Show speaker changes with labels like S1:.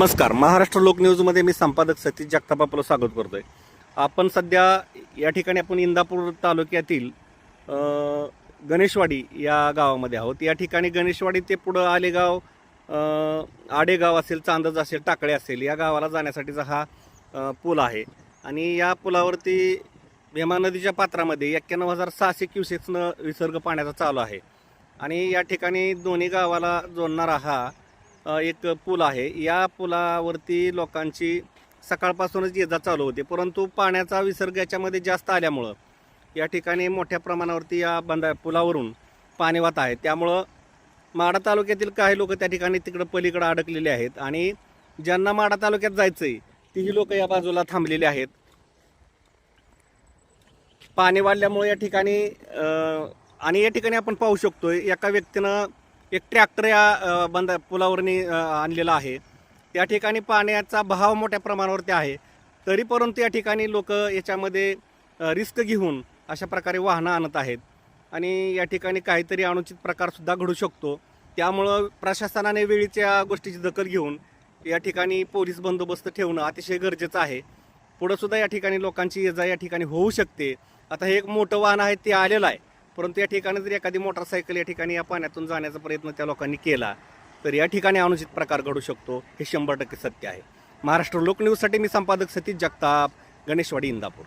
S1: नमस्कार. महाराष्ट्र लोक न्यूजमध्ये मी संपादक सतीश जगताप आपलं स्वागत करतोय. आपण सध्या या ठिकाणी आपण इंदापूर तालुक्यातील गणेशवाडी या गावामध्ये आहोत. या ठिकाणी गणेशवाडी ते पुढं आलेगाव आडेगाव असेल चांदज असेल टाकळे असेल या गावाला जाण्यासाठीचा हा पूल आहे. आणि या पुलावरती भीमा नदीच्या पात्रामध्ये एक्क्याण्णव हजार सहाशे क्युसेक्सनं विसर्ग पाण्याचा चालू आहे. आणि या ठिकाणी दोन्ही गावाला जोडणारा हा एक पूल आहे. या पुलावरती लोकांची सकाळपासूनच ये जा चालू होते. परंतु पाण्याचा विसर्ग याच्यामध्ये जास्त आल्यामुळं या ठिकाणी मोठ्या प्रमाणावरती या बंदा पुलावरून पाणी वाहत आहे. त्यामुळं माडा तालुक्यातील काही लोक त्या ठिकाणी तिकडं पलीकडं अडकलेले आहेत आणि ज्यांना माडा तालुक्यात जायचं आहे तीही लोक या बाजूला थांबलेली आहेत. पाणी वाढल्यामुळे या ठिकाणी आणि या ठिकाणी आपण पाहू शकतोय एका व्यक्तीनं एक ट्रॅक्टर या बंद पुलावरनी आणलेला आहे. त्या ठिकाणी पाण्याचा बहाव मोठ्या प्रमाणावरती आहे. तरी परंतु या ठिकाणी लोक याच्यामध्ये रिस्क घेऊन अशा प्रकारे वाहनं आणत आहेत. आणि या ठिकाणी काहीतरी अनुचित प्रकारसुद्धा घडू शकतो. त्यामुळं प्रशासनाने वेळीच्या गोष्टीची दखल घेऊन या ठिकाणी पोलीस बंदोबस्त ठेवणं अतिशय गरजेचं आहे. पुढंसुद्धा या ठिकाणी लोकांची ये जा या ठिकाणी होऊ शकते. आता हे एक मोठं वाहन आहे ते आलेलं आहे. परंतु या ठिकाणी जर एखादी मोटरसायकल या ठिकाणी या पाण्यातून जाण्याचा प्रयत्न त्या लोकांनी केला तर या ठिकाणी अनुचित प्रकार घडू शकतो हे शंभर टक्के सत्य आहे. महाराष्ट्र लोकन्यूजसाठी मी संपादक सतीश जगताप गणेशवाडी इंदापूर.